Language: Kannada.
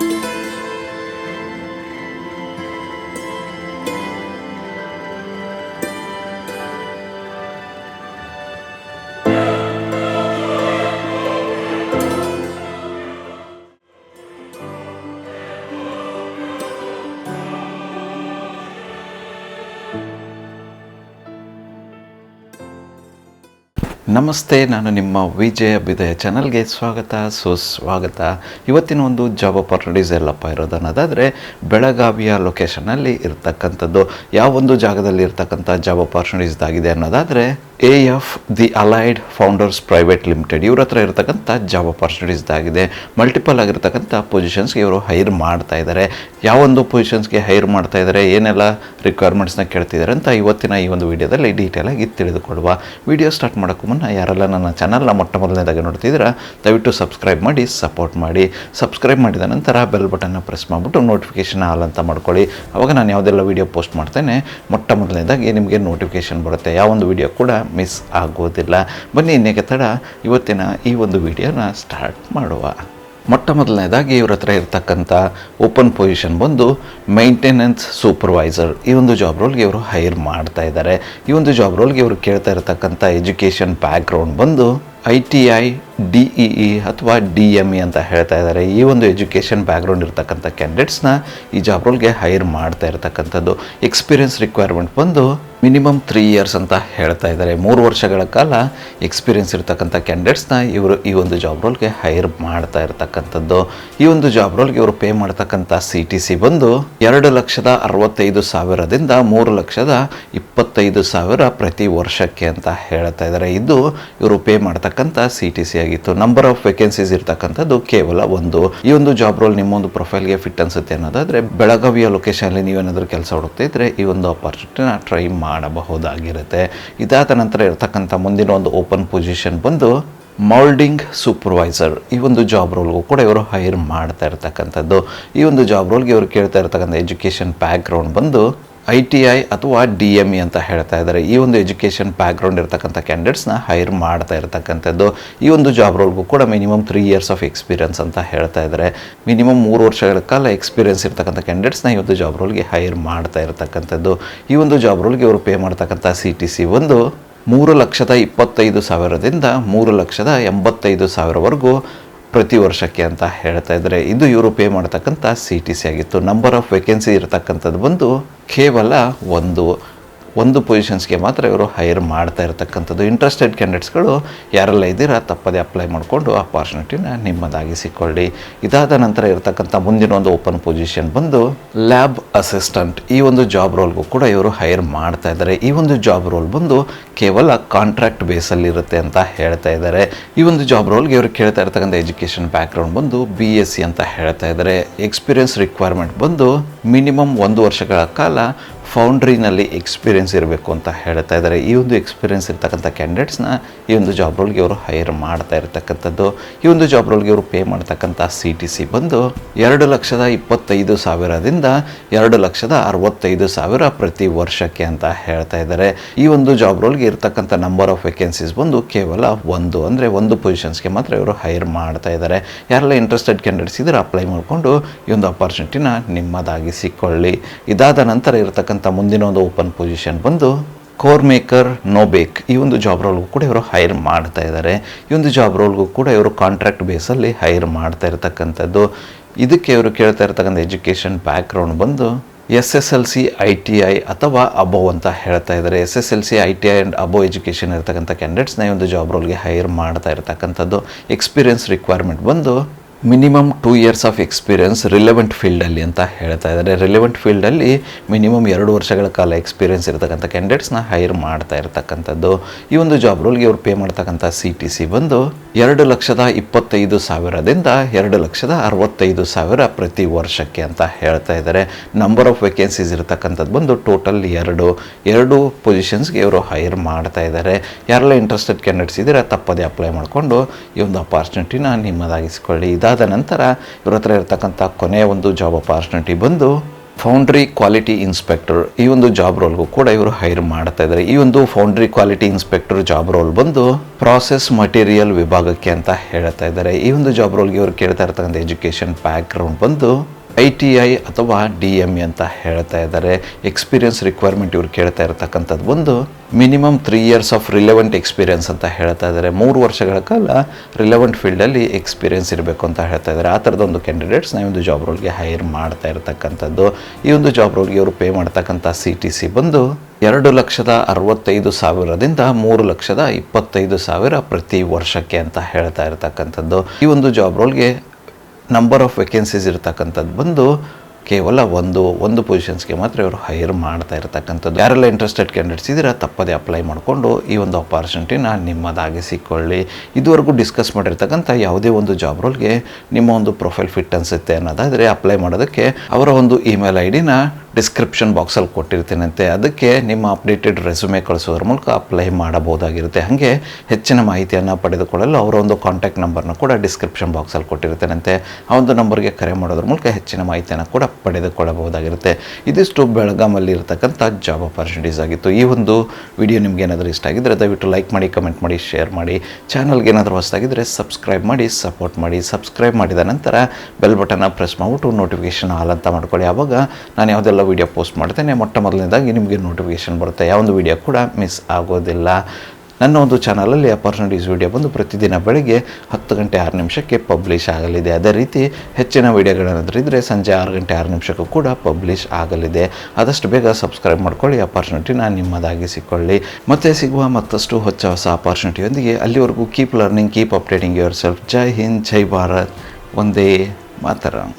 Bye. ನಮಸ್ತೆ, ನಾನು ನಿಮ್ಮ ವಿಜಯ ಬಿದಯ ಚಾನಲ್ಗೆ ಸ್ವಾಗತ ಸುಸ್ವಾಗತ ಇವತ್ತಿನ ಒಂದು ಜಾಬ್ ಅಪರ್ಚುನಿಟೀಸ್ ಎಲ್ಲಪ್ಪ ಇರೋದು ಅನ್ನೋದಾದರೆ ಬೆಳಗಾವಿಯ ಲೊಕೇಶನಲ್ಲಿ ಇರ್ತಕ್ಕಂಥದ್ದು. ಯಾವ ಒಂದು ಜಾಗದಲ್ಲಿ ಇರ್ತಕ್ಕಂಥ ಜಾಬ್ ಆಪರ್ಚುನಿಟೀಸ್ ಆಗಿದೆ ಅನ್ನೋದಾದರೆ A F the allied founders private limited ಇವ್ರ ಹತ್ರ ಇರತಕ್ಕಂಥ ಜಾಬ್ ಆಪರ್ಚುನಿಟೀಸ್ ಆಗಿದೆ ಮಲ್ಟಿಪಲ್ ಆಗಿರ್ತಕ್ಕಂಥ ಪೊಸಿಷನ್ಸ್ಗೆ ಇವರು ಹೈರ್ ಮಾಡ್ತಾ ಇದ್ದಾರೆ ಯಾವೊಂದು ಪೊಸಿಷನ್ಸ್ಗೆ ಹೈರ್ ಮಾಡ್ತಾ ಇದ್ದಾರೆ ಏನೆಲ್ಲ ರಿಕ್ವೈರ್ಮೆಂಟ್ಸ್ನ ಕೇಳ್ತಿದ್ದಾರೆ ಅಂತ ಇವತ್ತಿನ ಈ ಒಂದು ವಿಡಿಯೋದಲ್ಲಿ ಡೀಟೇಲಾಗಿ ತಿಳಿದುಕೊಳ್ಳುವ. ವಿಡಿಯೋ ಸ್ಟಾರ್ಟ್ ಮಾಡೋಕ್ಕೂ ಮುನ್ನ ಯಾರೆಲ್ಲ ನನ್ನ ಚಾನಲ್ನ ಮೊಟ್ಟ ಮೊದಲನೇದಾಗಿ ನೋಡ್ತಿದ್ದೀರಾ, ದಯವಿಟ್ಟು ಸಬ್ಸ್ಕ್ರೈಬ್ ಮಾಡಿ ಸಪೋರ್ಟ್ ಮಾಡಿ. ಸಬ್ಸ್ಕ್ರೈಬ್ ಮಾಡಿದ ನಂತರ ಬೆಲ್ ಬಟನ್ನ ಪ್ರೆಸ್ ಮಾಡಿಬಿಟ್ಟು ನೋಟಿಫಿಕೇಷನ್ ಆಲ್ ಅಂತ ಮಾಡ್ಕೊಳ್ಳಿ. ಅವಾಗ ನಾನು ಯಾವುದೆಲ್ಲ ವಿಡಿಯೋ ಪೋಸ್ಟ್ ಮಾಡ್ತೇನೆ ಮೊಟ್ಟ ಮೊದಲನೇದಾಗಿ ನಿಮಗೆ ನೋಟಿಫಿಕೇಷನ್ ಬರುತ್ತೆ. ಯಾವೊಂದು ವಿಡಿಯೋ ಕೂಡ ಮಿಸ್ ಆಗೋದಿಲ್ಲ. ಬನ್ನಿ, ಇನ್ನೇಕೆ ತಡ? ಇವತ್ತಿನ ಈ ಒಂದು ವಿಡಿಯೋನ ಸ್ಟಾರ್ಟ್ ಮಾಡುವ. ಮೊಟ್ಟ ಮೊದಲನೇದಾಗಿ ಇವ್ರ ಹತ್ರ ಇರ್ತಕ್ಕಂಥ ಓಪನ್ ಪೊಸಿಷನ್ ಬಂದು ಮೇಂಟೆನೆನ್ಸ್ ಸೂಪರ್ವೈಸರ್ ಈ ಒಂದು ಜಾಬ್ ರೋಲ್ಗೆ ಇವರು ಹೈರ್ ಮಾಡ್ತಾ ಇದ್ದಾರೆ ಈ ಒಂದು ಜಾಬ್ ರೋಲ್ಗೆ ಇವರು ಕೇಳ್ತಾ ಇರ್ತಕ್ಕಂಥ ಎಜುಕೇಷನ್ ಬ್ಯಾಕ್ಗ್ರೌಂಡ್ ಬಂದು I T I D E ಅಥವಾ ಡಿ ಎಂ ಇ ಅಂತ ಹೇಳ್ತಾ ಇದ್ದಾರೆ. ಈ ಒಂದು ಎಜುಕೇಷನ್ ಬ್ಯಾಕ್ಗ್ರೌಂಡ್ ಇರ್ತಕ್ಕಂಥ ಕ್ಯಾಂಡಿಡೇಟ್ಸ್ನ ಈ ಜಾಬ್ ರೋಲ್ಗೆ ಹೈರ್ ಮಾಡ್ತಾ ಇರ್ತಕ್ಕಂಥದ್ದು. ಎಕ್ಸ್ಪೀರಿಯನ್ಸ್ ರಿಕ್ವೈರ್ಮೆಂಟ್ ಬಂದು ಮಿನಿಮಮ್ ತ್ರೀ ಇಯರ್ಸ್ ಅಂತ ಹೇಳ್ತಾ ಇದ್ದಾರೆ. ಮೂರು ವರ್ಷಗಳ ಕಾಲ ಎಕ್ಸ್ಪೀರಿಯನ್ಸ್ ಇರ್ತಕ್ಕಂಥ ಕ್ಯಾಂಡಿಡೇಟ್ಸ್ನ ಇವರು ಈ ಒಂದು ಜಾಬ್ ರೋಲ್ಗೆ ಹೈರ್ ಮಾಡ್ತಾ ಇರ್ತಕ್ಕಂಥದ್ದು. ಈ ಒಂದು ಜಾಬ್ ರೋಲ್ಗೆ ಇವರು ಪೇ ಮಾಡ್ತಕ್ಕಂಥ ಸಿ ಟಿ ಸಿ ಬಂದು ಎರಡು ಲಕ್ಷದ ಅರವತ್ತೈದು ಸಾವಿರದಿಂದ ಮೂರು ಲಕ್ಷದ ಇಪ್ಪತ್ತೈದು ಸಾವಿರ ಪ್ರತಿ ವರ್ಷಕ್ಕೆ ಅಂತ ಹೇಳ್ತಾ ಇದ್ದಾರೆ. ಇದು ಇವರು ಪೇ ಮಾಡ್ತಕ್ಕಂಥ ಸಿ ಟಿ ಸಿ ಆಗಿತ್ತು. ನಂಬರ್ ಆಫ್ ವೇಕೆನ್ಸೀಸ್ ಇರ್ತಕ್ಕಂಥದ್ದು ಕೇವಲ ಒಂದು. ಈ ಒಂದು ಜಾಬ್ ರೋಲ್ ನಿಮ್ಮ ಒಂದು ಪ್ರೊಫೈಲ್ಗೆ ಫಿಟ್ ಅನ್ಸುತ್ತೆ ಅನ್ನೋದಾದ್ರೆ, ಬೆಳಗಾವಿಯ ಲೊಕೇಶನಲ್ಲಿ ನೀವೇನಾದರೂ ಕೆಲಸ ಹುಡುಕ್ತಾ ಇದ್ರೆ ಈ ಒಂದು ಆಪರ್ಚುನಿಟಿನ ಟ್ರೈ ಮಾಡಬಹುದಾಗಿರುತ್ತೆ. ಇದಾದ ನಂತರ ಇರ್ತಕ್ಕಂಥ ಮುಂದಿನ ಒಂದು ಓಪನ್ ಪೊಸಿಷನ್ ಬಂದು ಮೌಲ್ಡಿಂಗ್ ಸೂಪರ್ವೈಸರ್ ಈ ಒಂದು ಜಾಬ್ ರೋಲ್ಗೂ ಕೂಡ ಇವರು ಹೈರ್ ಮಾಡ್ತಾ ಇರ್ತಕ್ಕಂಥದ್ದು. ಈ ಒಂದು ಜಾಬ್ ರೋಲ್ಗೆ ಇವರು ಕೇಳ್ತಾ ಇರ್ತಕ್ಕಂಥ ಎಜುಕೇಷನ್ ಬ್ಯಾಕ್ಗ್ರೌಂಡ್ ಬಂದು ಐ ಟಿ ಐ ಅಥವಾ ಡಿ ಎಂ ಇ ಅಂತ ಹೇಳ್ತಾ ಇದ್ದಾರೆ. ಈ ಒಂದು ಎಜುಕೇಷನ್ ಬ್ಯಾಕ್ಗ್ರೌಂಡ್ ಇರ್ತಕ್ಕಂಥ ಕ್ಯಾಂಡಿಡೇಟ್ಸ್ನ ಹೈರ್ ಮಾಡ್ತಾ ಇರ್ತಕ್ಕಂಥದ್ದು. ಈ ಒಂದು ಜಾಬ್ ರೋಲ್ಗೂ ಕೂಡ minimum three years of experience ಅಂತ ಹೇಳ್ತಾ ಇದ್ದಾರೆ. ಮಿನಿಮಮ್ ಮೂರು ವರ್ಷಗಳ ಕಾಲ ಎಕ್ಸ್ಪೀರಿಯನ್ಸ್ ಇರ್ತಕ್ಕಂಥ ಕ್ಯಾಂಡಿಡೇಟ್ಸ್ನ ಈ ಒಂದು ಜಾಬ್ ರೋಲ್ಗೆ ಹೈರ್ ಮಾಡ್ತಾ ಇರ್ತಕ್ಕಂಥದ್ದು. ಈ ಒಂದು ಜಾಬ್ ರೋಲ್ಗೆ ಅವರು ಪೇ ಮಾಡ್ತಕ್ಕಂಥ ಸಿ ಟಿ ಸಿ ಒಂದು ಮೂರು ಲಕ್ಷದ ಇಪ್ಪತ್ತೈದು ಸಾವಿರದಿಂದ ಮೂರು ಲಕ್ಷದ ಎಂಬತ್ತೈದು ಸಾವಿರವರೆಗೂ ಪ್ರತಿ ವರ್ಷಕ್ಕೆ ಅಂತ ಹೇಳ್ತಾ ಇದ್ದಾರೆ ಇದು ಇವರು ಪೇ ಮಾಡ್ತಕ್ಕಂಥ ಸಿ ಟಿ ಸಿ ಆಗಿತ್ತು. ನಂಬರ್ ಆಫ್ ವೇಕೆನ್ಸಿ ಇರತಕ್ಕಂಥದ್ದು ಬಂದು ಕೇವಲ ಒಂದು. ಒಂದು ಪೊಸಿಷನ್ಸ್ಗೆ ಮಾತ್ರ ಇವರು ಹೈರ್ ಮಾಡ್ತಾ ಇರತಕ್ಕಂಥದ್ದು. ಇಂಟ್ರೆಸ್ಟೆಡ್ ಕ್ಯಾಂಡಿಡೇಟ್ಸ್ಗಳು ಯಾರೆಲ್ಲ ಇದ್ದೀರಾ ತಪ್ಪದೇ ಅಪ್ಲೈ ಮಾಡಿಕೊಂಡು ಅಪಾರ್ಚುನಿಟಿನ ನಿಮ್ಮದಾಗಿಸಿಕೊಳ್ಳಿ ಇದಾದ ನಂತರ ಇರತಕ್ಕಂಥ ಮುಂದಿನ ಒಂದು ಓಪನ್ ಪೊಸಿಷನ್ ಬಂದು ಲ್ಯಾಬ್ ಅಸಿಸ್ಟೆಂಟ್ ಈ ಒಂದು ಜಾಬ್ ರೋಲ್ಗೂ ಕೂಡ ಇವರು ಹೈರ್ ಮಾಡ್ತಾ ಇದ್ದಾರೆ. ಈ ಒಂದು ಜಾಬ್ ರೋಲ್ ಬಂದು ಕೇವಲ ಕಾಂಟ್ರಾಕ್ಟ್ ಬೇಸಲ್ಲಿ ಇರುತ್ತೆ ಅಂತ ಹೇಳ್ತಾ ಇದ್ದಾರೆ. ಈ ಒಂದು ಜಾಬ್ ರೋಲ್ಗೆ ಇವರು ಕೇಳ್ತಾ ಇರ್ತಕ್ಕಂಥ ಎಜುಕೇಷನ್ ಬ್ಯಾಕ್ಗ್ರೌಂಡ್ ಬಂದು ಬಿ ಎಸ್ ಸಿ ಅಂತ ಹೇಳ್ತಾ ಇದ್ದಾರೆ. ಎಕ್ಸ್ಪೀರಿಯನ್ಸ್ ರಿಕ್ವೈರ್ಮೆಂಟ್ ಬಂದು ಮಿನಿಮಮ್ ಒಂದು ವರ್ಷಗಳ ಕಾಲ ಫೌಂಡ್ರಿನಲ್ಲಿ ಎಕ್ಸ್ಪೀರಿಯನ್ಸ್ ಇರಬೇಕು ಅಂತ ಹೇಳ್ತಾ ಇದ್ದಾರೆ. ಈ ಒಂದು ಎಕ್ಸ್ಪೀರಿಯನ್ಸ್ ಇರ್ತಕ್ಕಂಥ ಕ್ಯಾಂಡಿಡೇಟ್ಸ್ನ ಈ ಒಂದು ಜಾಬ್ ರೋಲ್ಗೆ ಅವರು ಹೈರ್ ಮಾಡ್ತಾ ಇರ್ತಕ್ಕಂಥದ್ದು. ಈ ಒಂದು ಜಾಬ್ ರೋಲ್ಗೆ ಅವರು ಪೇ ಮಾಡ್ತಕ್ಕಂಥ ಸಿ ಟಿ ಸಿ ಬಂದು ಎರಡು ಲಕ್ಷದ ಇಪ್ಪತ್ತೈದು ಸಾವಿರದಿಂದ ಎರಡು ಲಕ್ಷದ ಅರವತ್ತೈದು ಸಾವಿರ ಪ್ರತಿ ವರ್ಷಕ್ಕೆ ಅಂತ ಹೇಳ್ತಾ ಇದ್ದಾರೆ. ಈ ಒಂದು ಜಾಬ್ ರೋಲ್ಗೆ ಇರ್ತಕ್ಕಂಥ ನಂಬರ್ ಆಫ್ ವೇಕೆನ್ಸೀಸ್ ಬಂದು ಕೇವಲ ಒಂದು ಅಂದರೆ ಒಂದು ಪೊಸಿಷನ್ಸ್ಗೆ ಮಾತ್ರ ಇವರು ಹೈರ್ ಮಾಡ್ತಾ ಇದ್ದಾರೆ. ಯಾರೆಲ್ಲ ಇಂಟ್ರೆಸ್ಟೆಡ್ ಕ್ಯಾಂಡಿಡೇಟ್ಸ್ ಇದ್ದರೆ ಅಪ್ಲೈ ಮಾಡಿಕೊಂಡು ಈ ಒಂದು ಆಪರ್ಚುನಿಟಿನ ನಿಮ್ಮದಾಗಿಸಿಕೊಳ್ಳಿ. ಇದಾದ ನಂತರ ಇರತಕ್ಕಂಥ ಮುಂದಿನ ಒಂದು ಓಪನ್ ಪೊಸಿಷನ್ ಬಂದು ಕೋರ್ ಮೇಕರ್ ನೋಬೇಕ್ ಈ ಒಂದು ಜಾಬ್ ರೋಲ್ಗೂ ಕೂಡ ಇವರು ಹೈರ್ ಮಾಡ್ತಾ ಇದ್ದಾರೆ ಈ ಒಂದು ಜಾಬ್ ರೋಲ್ಗೂ ಕೂಡ ಇವರು ಕಾಂಟ್ರಾಕ್ಟ್ ಬೇಸಲ್ಲಿ ಹೈರ್ ಮಾಡ್ತಾ ಇರತಕ್ಕಂಥದ್ದು. ಇದಕ್ಕೆ ಇವರು ಕೇಳ್ತಾ ಇರ್ತಕ್ಕಂಥ ಎಜುಕೇಷನ್ ಬ್ಯಾಕ್ಗ್ರೌಂಡ್ ಬಂದು S S L C I T I ಅಥವಾ ಅಬೋವ್ ಅಂತ ಹೇಳ್ತಾ ಇದ್ದಾರೆ S S L C I T I and above education ಇರ್ತಕ್ಕಂಥ ಕ್ಯಾಂಡಿಡೇಟ್ಸ್ನ ಈ ಒಂದು ಜಾಬ್ ರೋಲ್ಗೆ ಹೈರ್ ಮಾಡ್ತಾ ಇರ್ತಕ್ಕಂಥದ್ದು. ಎಕ್ಸ್ಪೀರಿಯನ್ಸ್ ರಿಕ್ವೈರ್ಮೆಂಟ್ ಬಂದು minimum two years of experience relevant ಫೀಲ್ಡಲ್ಲಿ ಅಂತ ಹೇಳ್ತಾ ಇದ್ದಾರೆ. ರಿಲೆವೆಂಟ್ ಫೀಲ್ಡಲ್ಲಿ ಮಿನಿಮಮ್ ಎರಡು ವರ್ಷಗಳ ಕಾಲ ಎಕ್ಸ್ಪೀರಿಯನ್ಸ್ ಇರತಕ್ಕಂಥ ಕ್ಯಾಂಡಿಡೇಟ್ಸ್ನ ಹೈರ್ ಮಾಡ್ತಾ ಇರ್ತಕ್ಕಂಥದ್ದು. ಈ ಒಂದು ಜಾಬ್ ರೋಲ್ಗೆ ಇವ್ರು ಪೇ ಮಾಡ್ತಕ್ಕಂಥ ಸಿ ಟಿ ಸಿ ಬಂದು ಎರಡು ಲಕ್ಷದ ಇಪ್ಪತ್ತೈದು ಸಾವಿರದಿಂದ ಎರಡು ಲಕ್ಷದ ಅರವತ್ತೈದು ಸಾವಿರ ಪ್ರತಿ ವರ್ಷಕ್ಕೆ ಅಂತ ಹೇಳ್ತಾ ಇದ್ದಾರೆ. ನಂಬರ್ ಆಫ್ ವೇಕೆನ್ಸೀಸ್ ಇರತಕ್ಕಂಥದ್ದು ಬಂದು ಟೋಟಲ್ ಎರಡು ಎರಡು ಪೊಸಿಷನ್ಸ್ಗೆ ಇವರು ಹೈರ್ ಮಾಡ್ತಾ ಇದ್ದಾರೆ. ಯಾರೆಲ್ಲ ಇಂಟ್ರೆಸ್ಟೆಡ್ ಕ್ಯಾಂಡಿಡೇಟ್ಸ್ ಇದ್ದೀರಾ ತಪ್ಪದೇ ಅಪ್ಲೈ ಮಾಡಿಕೊಂಡು ಈ ಒಂದು ಅಪಾರ್ಚುನಿಟಿನ ನಿಮ್ಮದಾಗಿಸ್ಕೊಳ್ಳಿ. ಇದಾದ ನಂತರ ಇವ್ರ ಹತ್ರ ಇರತಕ್ಕಂಥ ಕೊನೆಯ ಒಂದು ಜಾಬ್ ಅಪಾರ್ಚುನಿಟಿ ಬಂದು ಫೌಂಡ್ರಿ ಕ್ವಾಲಿಟಿ ಇನ್ಸ್ಪೆಕ್ಟರ್ ಈ ಒಂದು ಜಾಬ್ ರೋಲ್ಗೂ ಕೂಡ ಇವರು ಹೈರ್ ಮಾಡ್ತಾ ಇದ್ದಾರೆ. ಈ ಒಂದು foundry quality inspector job role ಬಂದು ಪ್ರಾಸೆಸ್ ಮಟೀರಿಯಲ್ ವಿಭಾಗಕ್ಕೆ ಅಂತ ಹೇಳ್ತಾ ಇದ್ದಾರೆ. ಈ ಒಂದು ಜಾಬ್ ರೋಲ್ಗೆ ಇವರು ಕೇಳ್ತಾ ಇರ್ತಕ್ಕಂಥ ಎಜುಕೇಶನ್ ಬ್ಯಾಕ್ಗ್ರೌಂಡ್ ಬಂದು ಐ ಟಿ ಐ ಅಥವಾ ಡಿ ಎಂ ಎ ಅಂತ ಹೇಳ್ತಾ ಇದ್ದಾರೆ. ಎಕ್ಸ್ಪೀರಿಯನ್ಸ್ ರಿಕ್ವೈರ್ಮೆಂಟ್ ಇವ್ರು ಕೇಳ್ತಾ ಇರತಕ್ಕಂಥದ್ದು. ಒಂದು minimum three years of relevant experience ಅಂತ ಹೇಳ್ತಾ ಇದ್ದಾರೆ. ಮೂರು ವರ್ಷಗಳ ಕಾಲ ರಿಲೆವೆಂಟ್ ಫೀಲ್ಡಲ್ಲಿ ಎಕ್ಸ್ಪೀರಿಯನ್ಸ್ ಇರಬೇಕು ಅಂತ ಹೇಳ್ತಾ ಇದ್ದಾರೆ. ಆ ಥರದ ಒಂದು ಕ್ಯಾಂಡಿಡೇಟ್ಸ್ನ ಈ ಒಂದು ಜಾಬ್ ರೋಲ್ಗೆ ಹೈರ್ ಮಾಡ್ತಾ ಇರತಕ್ಕಂಥದ್ದು. ಈ ಒಂದು ಜಾಬ್ ರೋಲ್ಗೆ ಇವರು ಪೇ ಮಾಡ್ತಕ್ಕಂಥ ಸಿ ಟಿ ಸಿ ಬಂದು ಎರಡು ಲಕ್ಷದ ಅರವತ್ತೈದು ಸಾವಿರದಿಂದ ಮೂರು ಲಕ್ಷದ ಇಪ್ಪತ್ತೈದು ಸಾವಿರ ಪ್ರತಿ ವರ್ಷಕ್ಕೆ ಅಂತ ಹೇಳ್ತಾ ಇರತಕ್ಕಂಥದ್ದು. ಈ ಒಂದು ಜಾಬ್ ರೋಲ್ಗೆ ನಂಬರ್ ಆಫ್ ವೇಕೆನ್ಸೀಸ್ ಇರ್ತಕ್ಕಂಥದ್ದು ಬಂದು ಕೇವಲ ಒಂದು ಒಂದು ಪೊಸಿಷನ್ಸ್ಗೆ ಮಾತ್ರ ಇವರು ಹೈರ್ ಮಾಡ್ತಾ ಇರ್ತಕ್ಕಂಥದ್ದು. ಯಾರೆಲ್ಲ ಇಂಟ್ರೆಸ್ಟೆಡ್ ಕ್ಯಾಂಡಿಡೇಟ್ಸ್ ಇದ್ದೀರಾ, ತಪ್ಪದೇ ಅಪ್ಲೈ ಮಾಡಿಕೊಂಡು ಈ ಒಂದು ಅಪಾರ್ಚುನಿಟಿನ ನಿಮ್ಮದಾಗಿಸಿಕೊಳ್ಳಿ ಇದುವರೆಗೂ ಡಿಸ್ಕಸ್ ಮಾಡಿರ್ತಕ್ಕಂಥ ಯಾವುದೇ ಒಂದು ಜಾಬ್ ರೋಲ್ಗೆ ನಿಮ್ಮ ಒಂದು ಪ್ರೊಫೈಲ್ ಫಿಟ್ ಅನಿಸುತ್ತೆ ಅನ್ನೋದಾದರೆ ಅಪ್ಲೈ ಮಾಡೋದಕ್ಕೆ ಅವರ ಒಂದು ಇಮೇಲ್ ಐ ಡಿನ ಡಿಸ್ಕ್ರಿಪ್ಷನ್ ಬಾಕ್ಸಲ್ಲಿ ಕೊಟ್ಟಿರ್ತೀನಂತೆ. ಅದಕ್ಕೆ ನಿಮ್ಮ ಅಪ್ಡೇಟೆಡ್ ರೆಸ್ಯೂಮೆ ಕಳಿಸೋದ್ರ ಮೂಲಕ ಅಪ್ಲೈ ಮಾಡಬಹುದಾಗಿರುತ್ತೆ. ಹಾಗೆ ಹೆಚ್ಚಿನ ಮಾಹಿತಿಯನ್ನು ಪಡೆದುಕೊಳ್ಳಲು ಅವರ ಒಂದು ಕಾಂಟ್ಯಾಕ್ಟ್ ನಂಬರ್ನ ಕೂಡ ಡಿಸ್ಕ್ರಿಪ್ಷನ್ ಬಾಕ್ಸಲ್ಲಿ ಕೊಟ್ಟಿರ್ತೇನಂತೆ. ಆ ಒಂದು ನಂಬರ್ಗೆ ಕರೆ ಮಾಡೋದ್ರ ಮೂಲಕ ಹೆಚ್ಚಿನ ಮಾಹಿತಿಯನ್ನು ಕೂಡ ಪಡೆದುಕೊಳ್ಳಬಹುದಾಗಿರುತ್ತೆ. ಇದಿಷ್ಟು ಬೆಳಗಾಮಲ್ಲಿ ಇರತಕ್ಕಂಥ ಜಾಬ್ ಅಪಾರ್ಚುನಿಟೀಸ್ ಆಗಿತ್ತು. ಈ ಒಂದು ವಿಡಿಯೋ ನಿಮ್ಗೆ ಏನಾದರೂ ಇಷ್ಟ ಆಗಿದ್ದರೆ ದಯವಿಟ್ಟು ಲೈಕ್ ಮಾಡಿ ಕಮೆಂಟ್ ಮಾಡಿ ಶೇರ್ ಮಾಡಿ. ಚಾನಲ್ಗೆ ಏನಾದರೂ ಹೊಸದಾಗಿದ್ದರೆ ಸಬ್ಸ್ಕ್ರೈಬ್ ಮಾಡಿ ಸಪೋರ್ಟ್ ಮಾಡಿ. ಸಬ್ಸ್ಕ್ರೈಬ್ ಮಾಡಿದ ನಂತರ ಬೆಲ್ ಬಟನ್ನ ಪ್ರೆಸ್ ಮಾಡಿಬಿಟ್ಟು ನೋಟಿಫಿಕೇಷನ್ ಆಲ್ ಅಂತ ಮಾಡ್ಕೊಳ್ಳಿ. ಆವಾಗ ನಾನು ಯಾವುದೆಲ್ಲ ವೀಡಿಯೋ ಪೋಸ್ಟ್ ಮಾಡ್ತೇನೆ, ಮೊಟ್ಟ ಮೊದಲನೇದಾಗಿ ನಿಮಗೆ ನೋಟಿಫಿಕೇಷನ್ ಬರುತ್ತೆ. ಯಾವೊಂದು ವಿಡಿಯೋ ಕೂಡ ಮಿಸ್ ಆಗೋದಿಲ್ಲ. ನನ್ನ ಒಂದು ಚಾನಲಲ್ಲಿ ಅಪರ್ಚುನಿಟೀಸ್ ವಿಡಿಯೋ ಬಂದು ಪ್ರತಿದಿನ ಬೆಳಗ್ಗೆ ಹತ್ತು ಗಂಟೆ ಆರು ನಿಮಿಷಕ್ಕೆ ಪಬ್ಲಿಷ್ ಆಗಲಿದೆ. ಅದೇ ರೀತಿ ಹೆಚ್ಚಿನ ವೀಡಿಯೋಗಳೇನಾದರೂ ಇದ್ದರೆ ಸಂಜೆ ಆರು ಗಂಟೆ ಆರು ನಿಮಿಷಕ್ಕೂ ಕೂಡ ಪಬ್ಲಿಷ್ ಆಗಲಿದೆ. ಆದಷ್ಟು ಬೇಗ ಸಬ್ಸ್ಕ್ರೈಬ್ ಮಾಡ್ಕೊಳ್ಳಿ ಅಪರ್ಚುನಿಟಿನ ನಿಮ್ಮದಾಗಿಸಿಕೊಳ್ಳಿ. ಮತ್ತೆ ಸಿಗುವ ಮತ್ತಷ್ಟು ಹೊಚ್ಚ ಹೊಸ ಅಪರ್ಚುನಿಟಿಯೊಂದಿಗೆ ಅಲ್ಲಿವರೆಗೂ keep learning keep updating yourself ಜೈ ಹಿಂದ್, ಜೈ ಭಾರತ್. ಒಂದೇ ಮಾತರಂ.